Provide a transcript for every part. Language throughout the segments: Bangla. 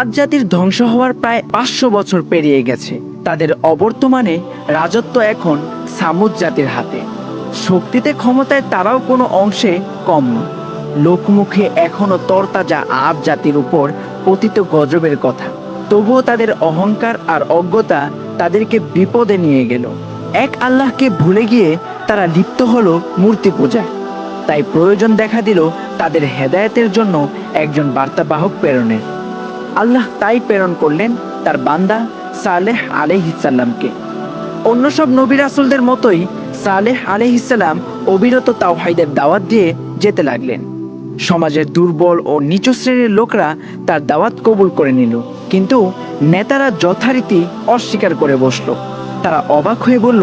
আজ জাতির ধ্বংস হওয়ার প্রায় পাঁচশো বছর পেরিয়ে গেছে। তাদের অবর্তমানে রাজত্ব এখন সামুদ জাতির হাতে। শক্তিতে ক্ষমতায় তারাও কোনো অংশে কম নয় লোকমুখে এখনও তরতাজা আব জাতির উপর পতিত গজবের কথা। তবুও তাদের অহংকার আর অজ্ঞতা তাদেরকে বিপদে নিয়ে গেল। এক আল্লাহকে ভুলে গিয়ে তারা লিপ্ত হলো মূর্তি পূজায়। তাই প্রয়োজন দেখা দিল তাদের হেদায়েতের জন্য একজন বার্তাবাহক প্রেরণের। আল্লাহ তাই প্রেরণ করলেন তার বান্দা সালেহ আলহিসাল্লামকে অন্য সব নবী রাসুলদের মতোই সালেহ আলহিসাল্লাম অবিরত তাওহাইদের দাওয়াত দিয়ে যেতে লাগলেন। সমাজের দুর্বল ও নিচু শ্রেণির লোকরা তার দাওয়াত কবুল করে নিল, কিন্তু নেতারা যথারীতি অস্বীকার করে বসল। তারা অবাক হয়ে বলল,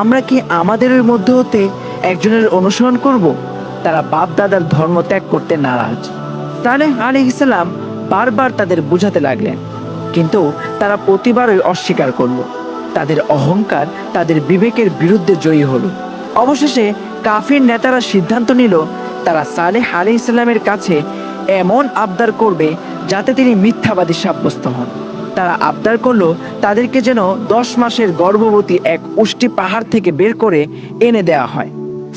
আমরা কি আমাদের মধ্যে হতে একজনের অনুসরণ করব? তারা বাপ দাদার ধর্ম ত্যাগ করতে নারাজ। সালেহ আলী ইসলাম বারবার তাদের বুঝাতে লাগলেন। কিন্তু তারা প্রতিবারই অস্বীকার করল। তাদের অহংকার তাদের বিবেকের বিরুদ্ধে জয়ী হলো। অবশেষে কাফির নেতারা সিদ্ধান্ত নিল, তারা সালেহ আলী ইসলামের কাছে এমন আবদার করবে যাতে তিনি মিথ্যাবাদী সাব্যস্ত হন। তারা আবদার করল, তাদেরকে যেন দশ মাসের গর্ভবতী এক উষ্টি পাহাড় থেকে বের করে এনে দেওয়া হয়।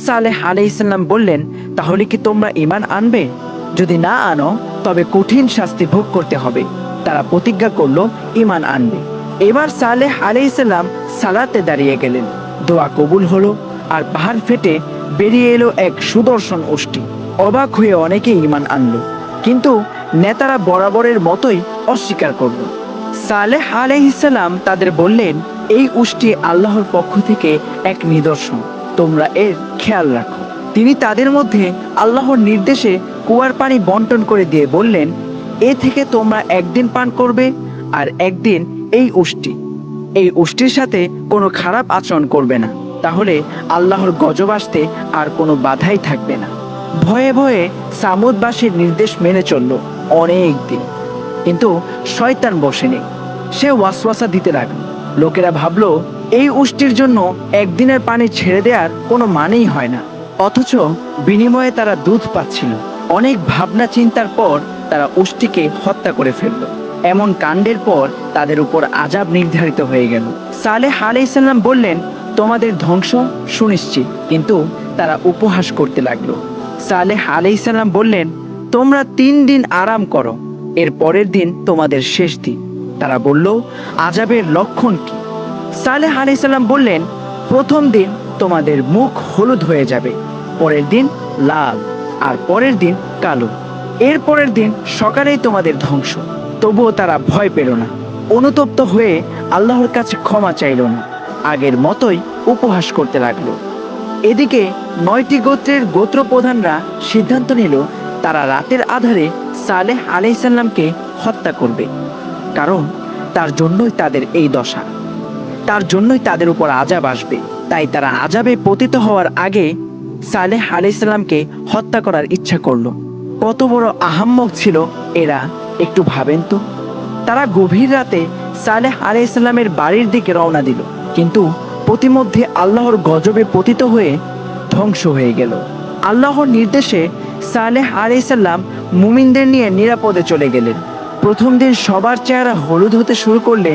সালেহ আলি ইসলাম বললেন, তাহলে কি তোমরা ইমান আনবে? যদি না আনো, তবে কঠিন শাস্তি ভোগ করতে হবে। তারা প্রতিজ্ঞা করল ইমান আনবে। এবার সালেহ আলি ইসলাম সালাতে দাঁড়িয়ে গেলেন। দোয়া কবুল হলো, আর পাহাড় ফেটে বেরিয়ে এলো এক সুদর্শন উষ্টি অবাক হয়ে অনেকে ইমান আনলো, কিন্তু নেতারা বরাবরের মতোই অস্বীকার করল। সালেহ আলাইহিসাল্লাম তাদের বললেন, এই উষ্টি আল্লাহর পক্ষ থেকে এক নিদর্শন। তোমরা এর খেয়াল রাখো। তিনি তাদের মধ্যে আল্লাহর নির্দেশে কুয়ার পানি বন্টন করে দিয়ে বললেন, এ থেকে তোমরা একদিন পান করবে আর একদিন এই উষ্টি। এই উষ্টির সাথে কোনো খারাপ আচরণ করবে না। তাহলে আল্লাহর গজব আসতে আর কোনো বাধাই থাকবে না। ভয়ে ভয়ে সামুদবাসীর নির্দেশ মেনে চলল অনেক দিন। কিন্তু শয়তান বসেনি। সে ওয়াসওয়াসা দিতে লাগল। লোকেরা ভাবল, এই উষ্টির জন্য একদিনের পানি ছেড়ে দেওয়ার কোনো মানেই হয় না। অথচ বিনিময়ে তারা দুধ পাচ্ছিল। অনেক ভাবনা চিন্তার পর তারা উষ্টিকে হত্যা করে ফেলল। এমন কাণ্ডের পর তাদের উপর আজাব নির্ধারিত হয়ে গেল। সালেহ আলাইসাল্লাম বললেন, তোমাদের ধ্বংস সুনিশ্চিত। কিন্তু তারা উপহাস করতে লাগল। সালেহ আলাইসাল্লাম বললেন, তোমরা তিন দিন আরাম করো, এর পরের দিন তোমাদের শেষ দিন। তারা বলল আজাবের লক্ষণ কি? সালেহ আলাইসাল্লাম বললেন, প্রথম দিন তোমাদের মুখ হলুদ হয়ে যাবে পরের দিন লাল আর পরের দিন কালো। এর পরের দিন সকালেই তোমাদের ধ্বংস। তবুও তারা ভয় পেল না। অনুতপ্ত হয়ে আল্লাহর কাছে ক্ষমা চাইল না। আগের মতোই উপহাস করতে লাগল। এদিকে নয়টি গোত্রের গোত্র প্রধানরা সিদ্ধান্ত নিল, তারা রাতের আধারে সালেহ আলাইসাল্লামকে হত্যা করবে। কারণ তার জন্যই তাদের এই দশা। তার জন্যই তাদের উপর আজাব আসবে। তাই তারা আজাবে পতিত হওয়ার আগে সালেহ আলাইসাল্লামকে হত্যা করার ইচ্ছা করল। কত বড় আহাম্মক ছিল এরা, একটু ভাবেন তো। তারা গভীর রাতে সালেহ আলাইসাল্লামের বাড়ির দিকে রওনা দিল, কিন্তু প্রতিমধ্যে আল্লাহর গজবে পতিত হয়ে ধ্বংস হয়ে গেল। আল্লাহর নির্দেশে সালেহ আলাইসাল্লাম মুমিনদের নিয়ে নিরাপদে চলে গেলেন। প্রথম দিন সবার চেহারা হলুদ হতে শুরু করলে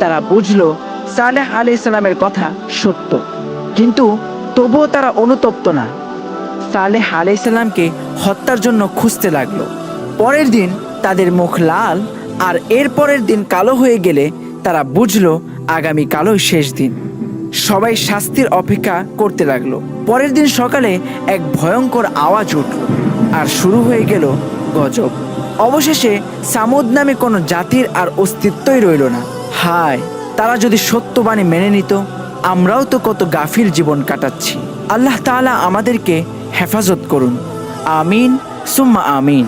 তারা বুঝলো সালেহ আলাইসাল্লামের কথা সত্য। কিন্তু তবুও তারা অনুতপ্ত না। সালেহ আলাইসাল্লামকে হত্যার জন্য খুঁজতে লাগল। পরের দিন তাদের মুখ লাল আর এর পরের দিন কালো হয়ে গেলে তারা বুঝলো আগামী কালোই শেষ দিন। সবাই শাস্তির অপেক্ষা করতে লাগল। পরের দিন সকালে এক ভয়ঙ্কর আওয়াজ উঠল আর শুরু হয়ে গেল গজব। অবশেষে সামুদ নামে কোনো জাতির আর অস্তিত্বই রইল না। হায়, তারা যদি সত্যবাণী মেনে নিত আমরাও তো কত গাফিল জীবন কাটাচ্ছি। আল্লাহ তালা আমাদেরকে হেফাজত করুন। আমিন সুম্মা আমিন।